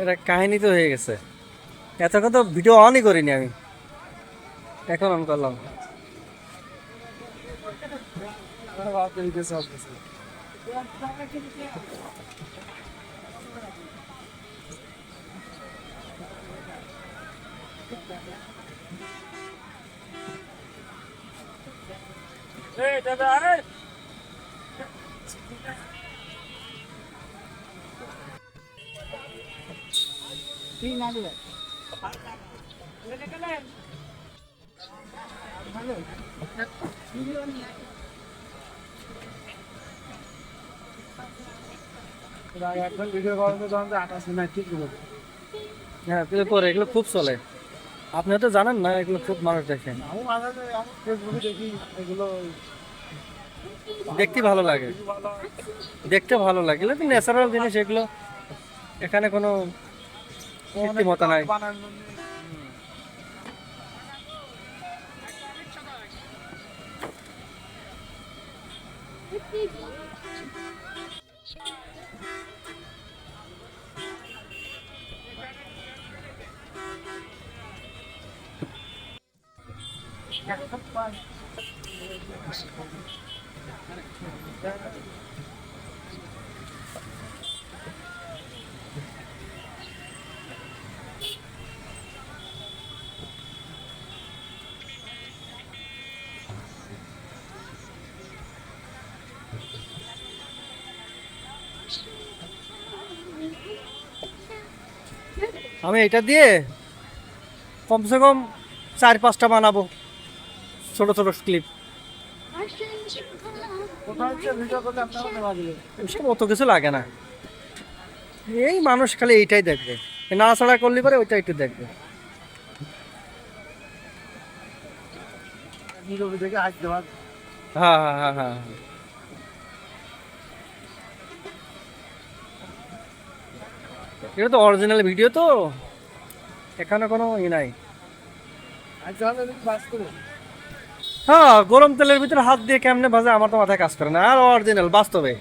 এটা কাহিনী তো হয়ে গেছে। এতক্ষণ তো ভিডিও অনই করিনি আমি। এখন অন করলাম। একজন ভিডিও করার তো তখন আঠাশ মিনিট ঠিক হ্যাঁ পরে এগুলো খুব চলে। আপনি তো জানেন না এগুলো খুব মানুষ দেখেন। আমি মাঝে মাঝে আমি ফেসবুকে দেখি এগুলো দেখতে ভালো লাগে। দেখতে ভালো লাগে। এগুলো ন্যাচারাল জিনিস এগুলো এখানে কোনো কৃত্রিমতা নাই। আমি এটা দিয়ে কমসে কম চার পাঁচটা বানাবো। ছোট ছোট ক্লিপ অত কিছু লাগে না। এই মানুষ খালি এইটাই দেখবে। নাড়াচাড়া করলে পরে ওইটা একটু দেখবে। হ্যাঁ হ্যাঁ হ্যাঁ হ্যাঁ। এটা তো অরিজিনাল ভিডিও তো। এখানে কোনো ই নাই। বাস করে। হ্যাঁ গরম তেলের ভিতরে হাত দিয়ে কেমনে ভাজে আমার তো মাথায় কাজ করে না। আর অরিজিনাল বাস্তবে।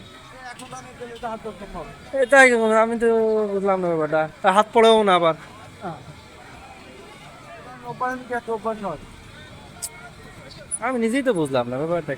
এটাই আমি তো বুঝলাম না ব্যাপারটা। হাত পড়েও না আবার। আমি নিজেই তো বুঝলাম না ব্যাপারটা।